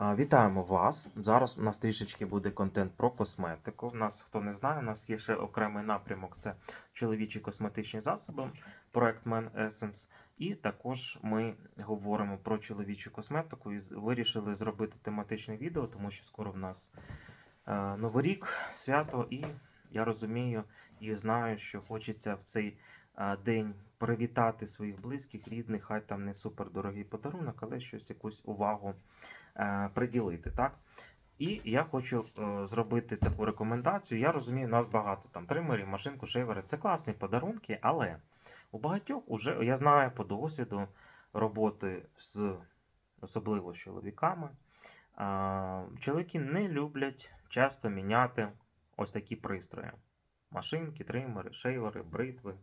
Вітаємо вас. Зараз у нас трішечки буде контент про косметику. У нас, хто не знає, у нас є ще окремий напрямок це чоловічі косметичні засоби, проект Man Essence. І також ми говоримо про чоловічу косметику і вирішили зробити тематичне відео, тому що скоро в нас е, Новий рік, свято, і я розумію і знаю, що хочеться в цей е, день привітати своїх близьких, рідних, хай там не супердорогий подарунок, але щось якусь увагу приділити. Так? І я хочу е, зробити таку рекомендацію. Я розумію, у нас багато там тримерів, машинку, шейвери. Це класні подарунки, але у багатьох уже я знаю по досвіду роботи з особливо з чоловіками. А, чоловіки не люблять часто міняти ось такі пристрої: машинки, тримери, шейвери, бритви.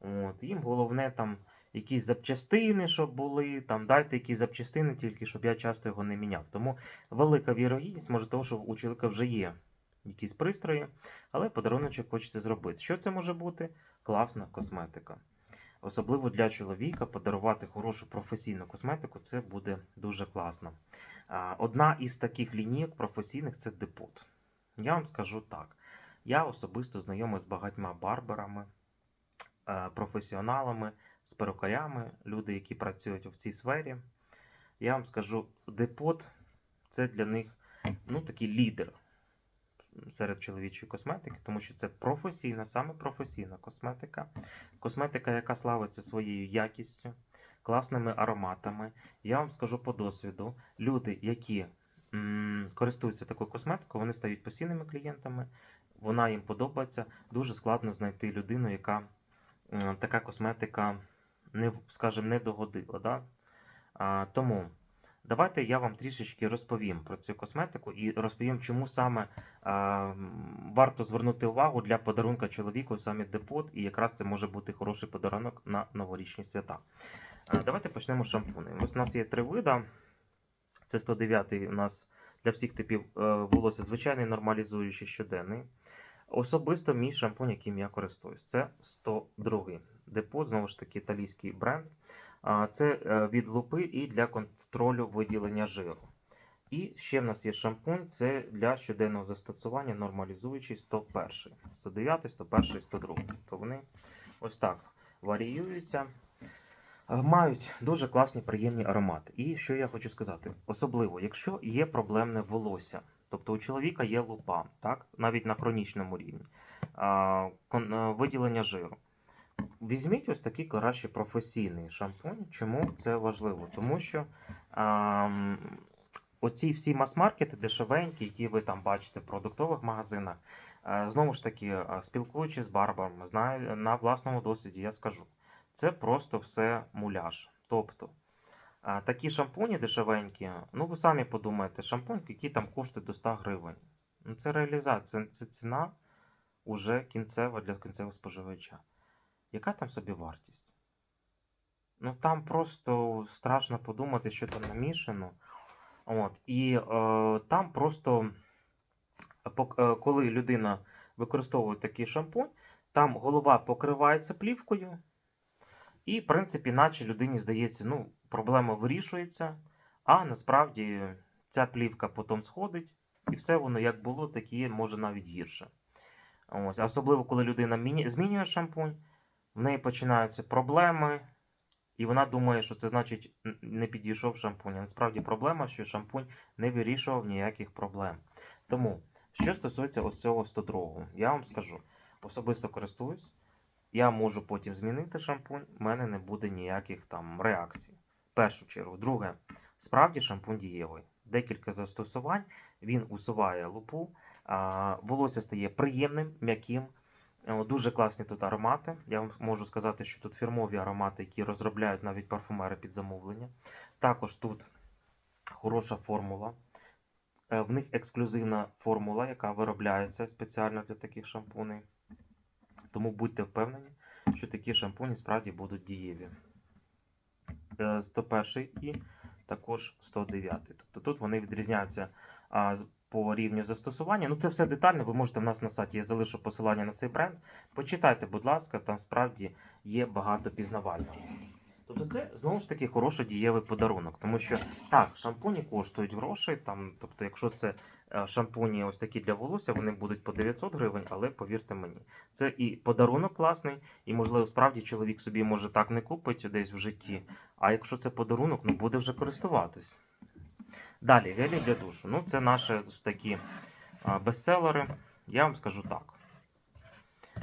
От, їм головне там якісь запчастини, щоб були, там дайте якісь запчастини, тільки щоб я часто його не міняв. Тому велика вірогідність може того, що у чоловіка вже є якісь пристрої, але подаруночок хочеться зробити. Що це може бути? Класна косметика. Особливо для чоловіка подарувати хорошу професійну косметику це буде дуже класно. Одна із таких лінійок професійних це депот. Я вам скажу так. Я особисто знайомий з багатьма барберами, е, професіоналами, з перукарями, люди, які працюють в цій сфері. Я вам скажу, депот це для них ну, такий лідер серед чоловічої косметики, тому що це професійна, саме професійна косметика. Косметика, яка славиться своєю якістю, класними ароматами. Я вам скажу по досвіду, люди, які м, користуються такою косметикою, вони стають постійними клієнтами, вона їм подобається. Дуже складно знайти людину, яка така косметика не, скажімо, не догодила. Да? А, тому давайте я вам трішечки розповім про цю косметику і розповім, чому саме а, варто звернути увагу для подарунка чоловіку саме депот, і якраз це може бути хороший подарунок на новорічні свята. А, давайте почнемо з шампуни. Ось у нас є три вида. Це 109 у нас для всіх типів е, волосся звичайний нормалізуючий щоденний. Особисто мій шампунь, яким я користуюсь, це 102 депот, знову ж таки, італійський бренд. Це е, від лупи і для контролю виділення жиру. І ще в нас є шампунь, це для щоденного застосування нормалізуючий 101. 109, 101, 102. То вони ось так варіюються. Е, Мають дуже класні приємні аромати. І що я хочу сказати, особливо, якщо є проблемне волосся, тобто у чоловіка є лупа, так, навіть на хронічному рівні, е, виділення жиру. Візьміть ось такий краще професійний шампунь. Чому це важливо? Тому що а, оці всі мас-маркети дешевенькі, які ви там бачите в продуктових магазинах, е, знову ж таки, е, спілкуючись з барбарами, знаю на власному досвіді, я скажу, це просто все муляж. Тобто а, такі шампуні дешевенькі, ну ви самі подумаєте, шампунь, який там коштує до 100 гривень. Ну, це реалізація, це ціна уже кінцева для кінцевого споживача. Яка там собі вартість? Ну там просто страшно подумати, що там намішано. От. І е, там просто, е, коли людина використовує такий шампунь, там голова покривається плівкою, і, в принципі, наче людині здається, ну, проблема вирішується, а насправді ця плівка потім сходить, і все воно як було, так і може навіть гірше. Ось. Особливо, коли людина змінює шампунь, в неї починаються проблеми, і вона думає, що це значить не підійшов шампунь. А насправді проблема, що шампунь не вирішував ніяких проблем. Тому, що стосується ось цього 102, я вам скажу, особисто користуюсь, я можу потім змінити шампунь, в мене не буде ніяких там реакцій. Першу чергу. Друге, справді шампунь дієвий. Декілька застосувань, він усуває лупу, волосся стає приємним, м'яким. Е, Дуже класні тут аромати. Я вам можу сказати, що тут фірмові аромати, які розробляють навіть парфумери під замовлення. Також тут хороша формула. Е, В них ексклюзивна формула, яка виробляється спеціально для таких шампуней. Тому будьте впевнені, що такі шампуні справді будуть дієві. Е, 101 і також 109. Тобто тут вони відрізняються по рівню застосування. Ну, це все детально. Ви можете в нас на сайті, я залишу посилання на цей бренд. Почитайте, будь ласка, там справді є багато пізнавального. Тобто це знову ж таки хороший дієвий подарунок, тому що так, шампуні коштують грошей. Там, тобто, якщо це е, шампуні ось такі для волосся, вони будуть по 900 гривень, але повірте мені, це і подарунок класний, і можливо справді чоловік собі може так не купить десь в житті. А якщо це подарунок, ну буде вже користуватись. Далі, гелі для душу. Ну, це наші такі бестселери. Я вам скажу так.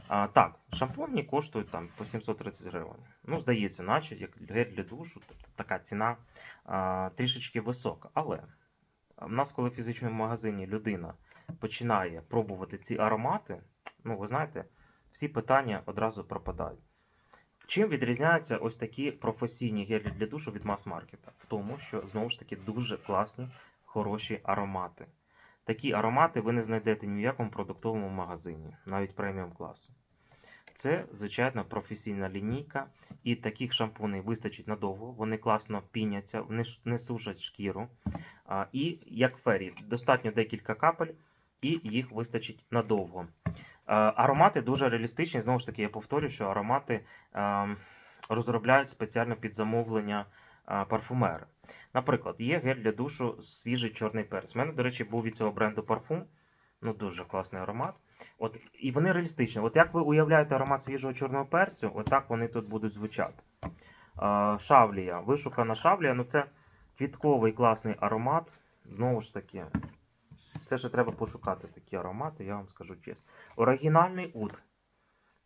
А, так, шампуні коштують там по 730 гривень. Ну, здається, наче як гель для душу, тобто така ціна а, трішечки висока. Але в нас, коли в фізичному магазині людина починає пробувати ці аромати, ну, ви знаєте, всі питання одразу пропадають. Чим відрізняються ось такі професійні гелі для душу від мас-маркета? В тому, що знову ж таки дуже класні, хороші аромати. Такі аромати ви не знайдете ні в якому продуктовому магазині, навіть преміум класу. Це, звичайно, професійна лінійка, і таких шампуней вистачить надовго. Вони класно піняться, не, сушать шкіру. І як фері, достатньо декілька капель, і їх вистачить надовго. Е, Аромати дуже реалістичні. Знову ж таки, я повторюю, що аромати е, розробляють спеціально під замовлення е, парфумери. Наприклад, є гель для душу свіжий чорний перець. У мене, до речі, був від цього бренду парфум. Ну, дуже класний аромат. От, і вони реалістичні. От як ви уявляєте аромат свіжого чорного перцю, отак вони тут будуть звучати. Шавлія, вишукана шавлія, ну це квітковий класний аромат. Знову ж таки, це ще треба пошукати такі аромати, я вам скажу чесно. Оригінальний уд.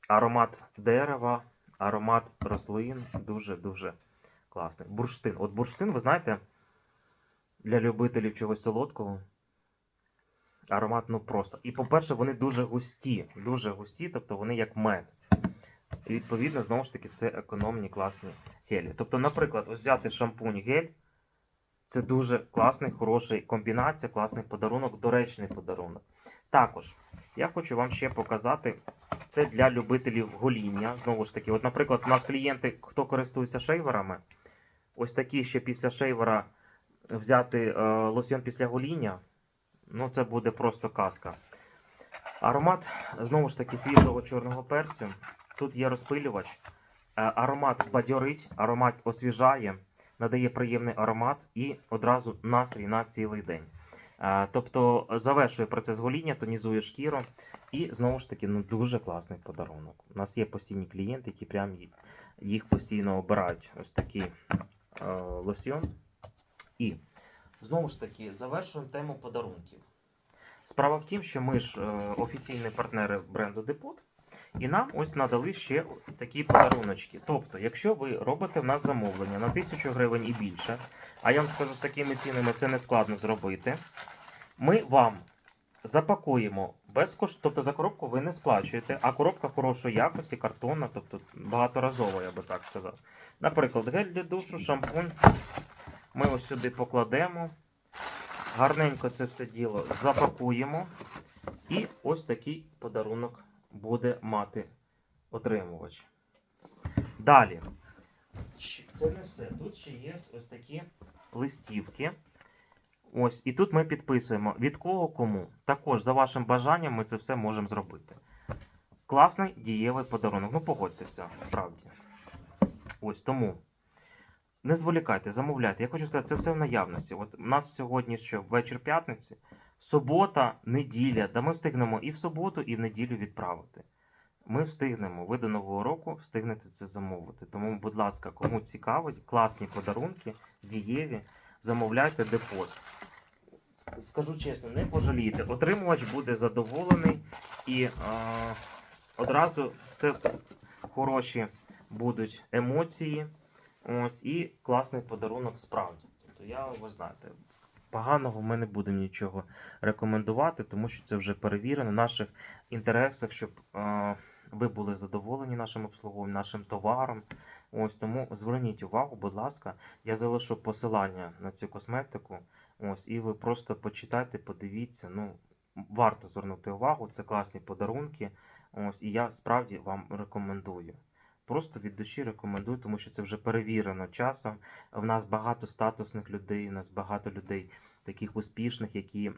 Аромат дерева, аромат рослин. Дуже-дуже класний. Бурштин. От бурштин, ви знаєте, для любителів чогось солодкого. Аромат, ну просто. І, по-перше, вони дуже густі. Дуже густі, тобто вони як мед. І відповідно, знову ж таки, це економні класні гелі. Тобто, наприклад, ось взяти шампунь гель. Це дуже класний, хороший комбінація, класний подарунок, доречний подарунок. Також я хочу вам ще показати. Це для любителів гоління. Знову ж таки, от, наприклад, у нас клієнти, хто користується шейверами, ось такі ще після шейвера взяти е, лосьон після гоління. Ну, це буде просто казка. Аромат, знову ж таки, свіжого чорного перцю. Тут є розпилювач. Е, Аромат бадьорить, аромат освіжає, надає приємний аромат і одразу настрій на цілий день. Е, Тобто завершує процес гоління, тонізує шкіру. І знову ж таки, ну дуже класний подарунок. У нас є постійні клієнти, які прям їх постійно обирають. Ось такий е, лосьйон. І знову ж таки завершуємо тему подарунків. Справа в тім, що ми ж е, офіційні партнери бренду Депот, і нам ось надали ще такі подаруночки. Тобто, якщо ви робите в нас замовлення на 1000 гривень і більше, а я вам скажу, з такими цінами це не складно зробити, ми вам запакуємо безкоштовно, тобто за коробку ви не сплачуєте, а коробка хорошої якості, картонна, тобто багаторазова, я би так сказав. Наприклад, гель для душу, шампунь. Ми ось сюди покладемо. Гарненько це все діло запакуємо. І ось такий подарунок буде мати отримувач. Далі. Це не все. Тут ще є ось такі листівки. Ось, і тут ми підписуємо від кого кому. Також за вашим бажанням ми це все можемо зробити. Класний дієвий подарунок. Ну, погодьтеся, справді. Ось тому. Не зволікайте, замовляйте. Я хочу сказати, це все в наявності. От у нас сьогодні що вечір п'ятниці, субота, неділя. Да ми встигнемо і в суботу, і в неділю відправити. Ми встигнемо. Ви до нового року встигнете це замовити. Тому, будь ласка, кому цікавить, класні подарунки, дієві, замовляйте депот. Скажу чесно, не пожалієте. Отримувач буде задоволений і е, одразу це хороші будуть емоції. Ось і класний подарунок справді. Тобто я, ви знаєте, поганого ми не будемо нічого рекомендувати, тому що це вже перевірено в наших інтересах, щоб е, ви були задоволені нашим обслуговуванням, нашим товаром. Ось тому зверніть увагу, будь ласка, я залишу посилання на цю косметику. Ось, і ви просто почитайте, подивіться. Ну, варто звернути увагу, це класні подарунки. Ось, і я справді вам рекомендую. Просто від душі рекомендую, тому що це вже перевірено часом. В нас багато статусних людей, у нас багато людей таких успішних, які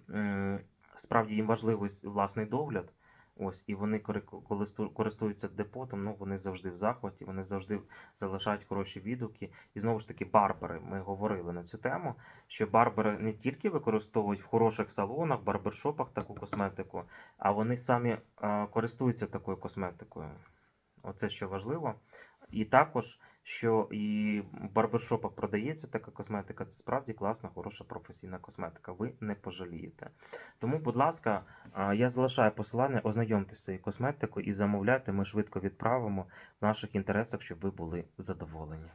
справді їм важливий власний догляд. Ось, і вони користу- користуються депотом, ну вони завжди в захваті, вони завжди залишають хороші відгуки. І знову ж таки, барбери. Ми говорили на цю тему, що барбери не тільки використовують в хороших салонах, барбершопах таку косметику, а вони самі користуються такою косметикою. Оце що важливо. І також, що і в барбершопах продається така косметика, це справді класна, хороша професійна косметика. Ви не пожалієте. Тому, будь ласка, я залишаю посилання, ознайомтеся з цією косметикою і замовляйте, ми швидко відправимо в наших інтересах, щоб ви були задоволені.